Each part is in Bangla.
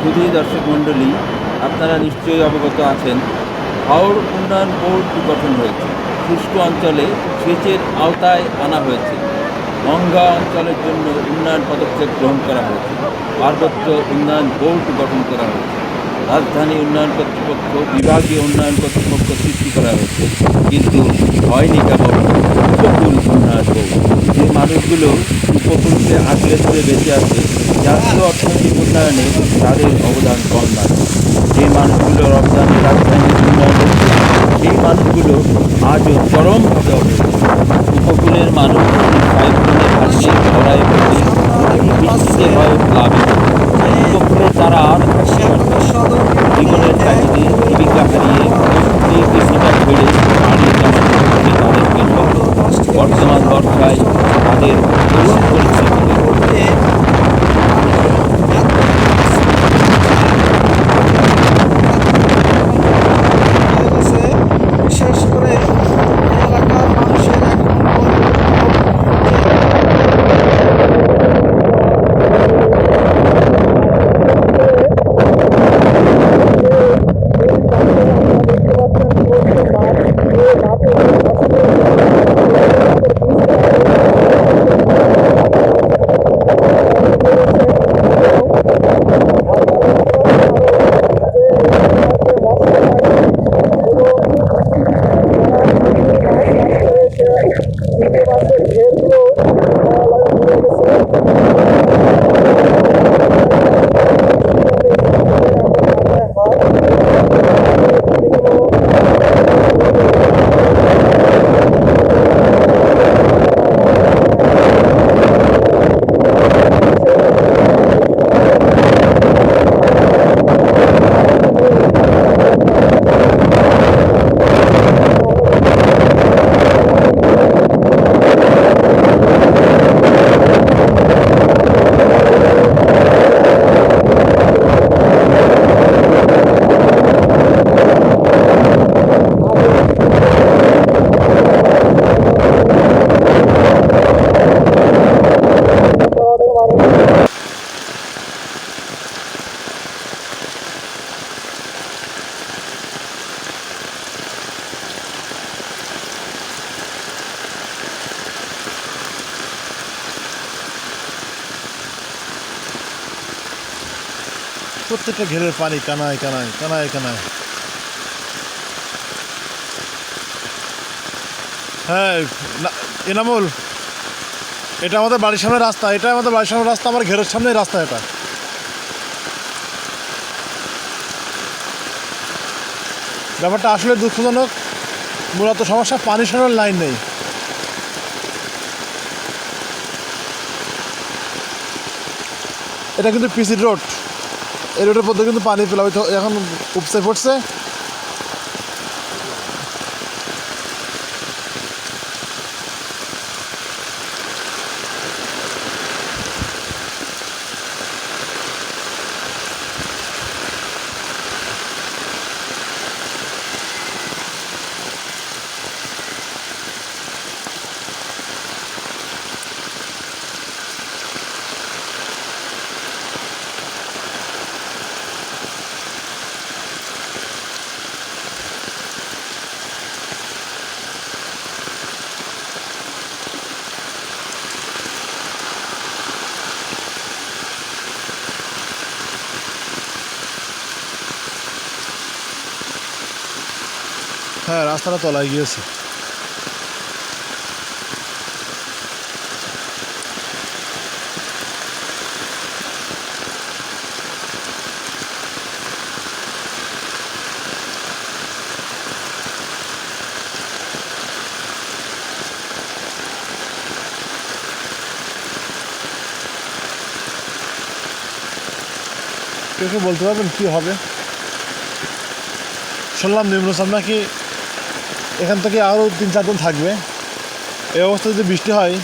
সুধী দর্শক মণ্ডলী, আপনারা নিশ্চয়ই অবগত আছেন হাওড় উন্নয়ন বোর্ড গঠন হয়েছে। শুষ্ক অঞ্চলে সেচের আওতায় আনা হয়েছে। গঙ্গা অঞ্চলের জন্য উন্নয়ন পদক্ষেপ গ্রহণ করা হয়েছে। পার্বত্য উন্নয়ন বোর্ড গঠন করা হয়েছে। রাজধানী উন্নয়ন কর্তৃপক্ষ, বিভাগীয় উন্নয়ন কর্তৃপক্ষ সৃষ্টি করা হয়েছে। কিন্তু হয়নি কেবল উপকূল উন্নয়ন বোর্ড। যে মানুষগুলো উপকূলকে আগলে ধরে বেঁচে আছে জাতীয় অর্থনৈতিক উন্নয়নে তাদের অবদান কম নয়। যে মানুষগুলো রপ্তানি রাজধানীর উন্নয়ন সেই মানুষগুলো আজও চরমভাবে অবহেলিত। উপকূলের মানুষ ভাগ্যে ভরায় পড়ে বৃষ্টিতে হয় উপকূলে তারা আর প্রত্যেকটা ঘেরের পানি কানায় কানায় কানায় কানায় হ্যাঁ এনামুল, এটা আমাদের বাড়ির সামনে রাস্তা, এটা আমাদের বাড়ির সামনে রাস্তা, আমার ঘেরের সামনে রাস্তা এটা। ব্যাপারটা আসলে দুঃখজনক, মূলত সমস্যা, পানি সরানোর লাইন নেই। এটা কিন্তু পিসি রোড। এই রোডের মধ্যে কিন্তু পানি প্লাবিত এখন উপসে পড়ছে। হ্যাঁ রাস্তাটা তলায় গিয়েছে। কেউ বলতে পারবেন কি হবে? শুনলাম নিম্নচাপ নাকি এখান থেকে আরও তিন চার দিন থাকবে। এই অবস্থা যদি বৃষ্টি হয়,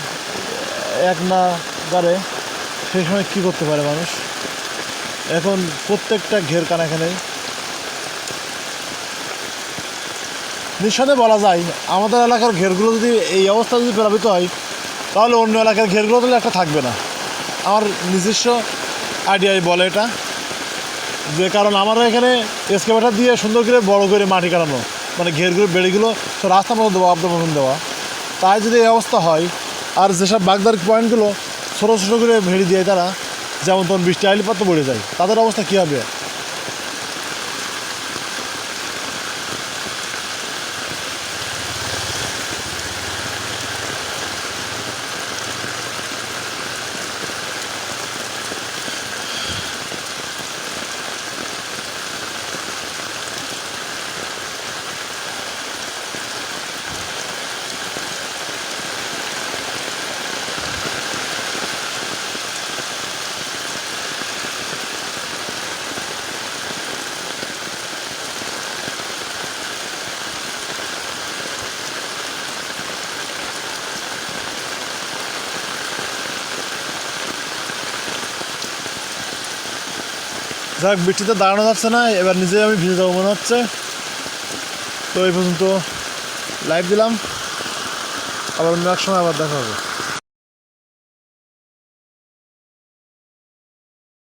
এক না পারে সেই সময় কী করতে পারে মানুষ? এখন প্রত্যেকটা ঘের কানা এখানে। নিঃসন্দেহে বলা যায়, আমাদের এলাকার ঘেরগুলো যদি এই অবস্থা যদি প্লাবিত হয়, তাহলে অন্য এলাকার ঘেরগুলো তাহলে একটা থাকবে না। আমার নিজস্ব আইডিয়াই বলে এটা। যে কারণ আমার এখানে এসকেভেটার দিয়ে সুন্দর করে বড় করে মাটি কাটানো। মানে ঘেরগুলো বেড়িগুলো সব রাস্তা মতো দেওয়া আবদা মতন দেওয়া। তাই যদি এই অবস্থা হয়, আর যেসব বাগদার পয়েন্টগুলো ছোটো ছোটো করে ভেড়ি দেয় তারা, যেমন তখন বৃষ্টি আইলে পাত্র পড়ে যায়, তাদের অবস্থা কী হবে? যাক বৃষ্টিতে দাঁড়ানো যাচ্ছে না, এবার নিজেই আমি ভিজে যাব মনে হচ্ছে। তো এই পর্যন্ত লাইভ দিলাম। আবার অন্য এক সময় আবার দেখা হবে।